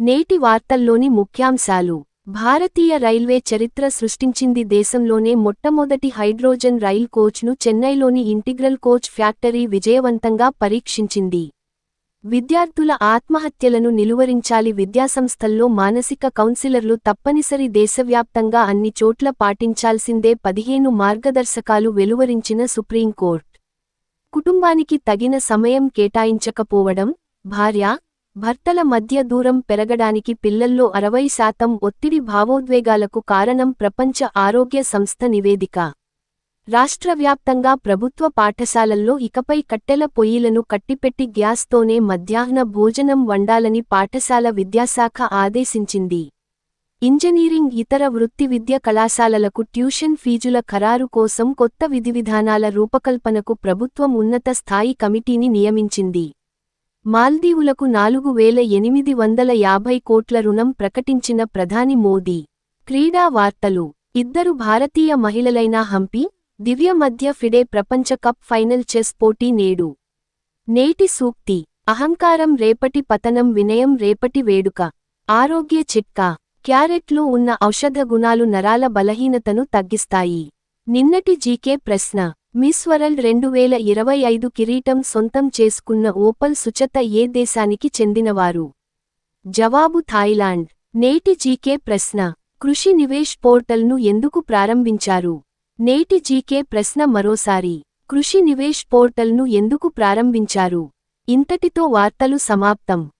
నేటి వార్తల్లోని ముఖ్యాంశాలు. భారతీయ రైల్వే చరిత్ర సృష్టించింది దేశంలోనే మొట్టమొదటి హైడ్రోజన్ రైల్ కోచ్ను చెన్నైలోని ఇంటిగ్రల్ కోచ్ ఫ్యాక్టరీ విజయవంతంగా పరీక్షించింది. విద్యార్థుల ఆత్మహత్యలను నిలువరించాలి విద్యాసంస్థల్లో మానసిక కౌన్సిలర్లు తప్పనిసరి దేశవ్యాప్తంగా అన్ని చోట్ల పాటించాల్సిందే పదిహేను మార్గదర్శకాలు వెలువరించిన సుప్రీంకోర్టు. కుటుంబానికి తగిన సమయం కేటాయించకపోవడం భార్య భర్తల మధ్య దూరం పెరగడానికి పిల్లల్లో అరవై శాతం ఒత్తిడి భావోద్వేగాలకు కారణం ప్రపంచ ఆరోగ్య సంస్థ నివేదిక. రాష్ట్రవ్యాప్తంగా ప్రభుత్వ పాఠశాలల్లో ఇకపై కట్టెల పొయ్యిలను కట్టిపెట్టి గ్యాస్తోనే మధ్యాహ్న భోజనం వండాలని పాఠశాల విద్యాశాఖ ఆదేశించింది. ఇంజనీరింగ్ ఇతర వృత్తి విద్య కళాశాలలకు ట్యూషన్ ఫీజుల ఖరారు కోసం కొత్త విధివిధానాల రూపకల్పనకు ప్రభుత్వం ఉన్నత స్థాయి కమిటీని నియమించింది. మాల్దీవులకు నాలుగు వేల ఎనిమిది వందల యాభై కోట్ల రుణం ప్రకటించిన ప్రధాని మోదీ. క్రీడా వార్తలు. ఇద్దరు భారతీయ మహిళలైన హంపి దివ్య మధ్య ఫిడే ప్రపంచ కప్ ఫైనల్ చెస్ పోటీ నేడు. నేటి సూక్తి. అహంకారం రేపటి పతనం వినయం రేపటి వేడుక. ఆరోగ్య చిట్కా. క్యారెట్లో ఉన్న ఔషధ గుణాలు నరాల బలహీనతను తగ్గిస్తాయి. నిన్నటి జీకే ప్రశ్న. మిస్ వరల్డ్ రెండు వేల ఇరవై ఐదు కిరీటం సొంతం చేసుకున్న ఓపల్ సుచత ఏ దేశానికి చెందినవారు? జవాబు థాయిలాండ్. నేటి జీకే ప్రశ్న. కృషి నివేష్ పోర్టల్ను ఎందుకు ప్రారంభించారు? నేటి జీకే ప్రశ్న మరోసారి. కృషి నివేష్ పోర్టల్ను ఎందుకు ప్రారంభించారు? ఇంతటితో వార్తలు సమాప్తం.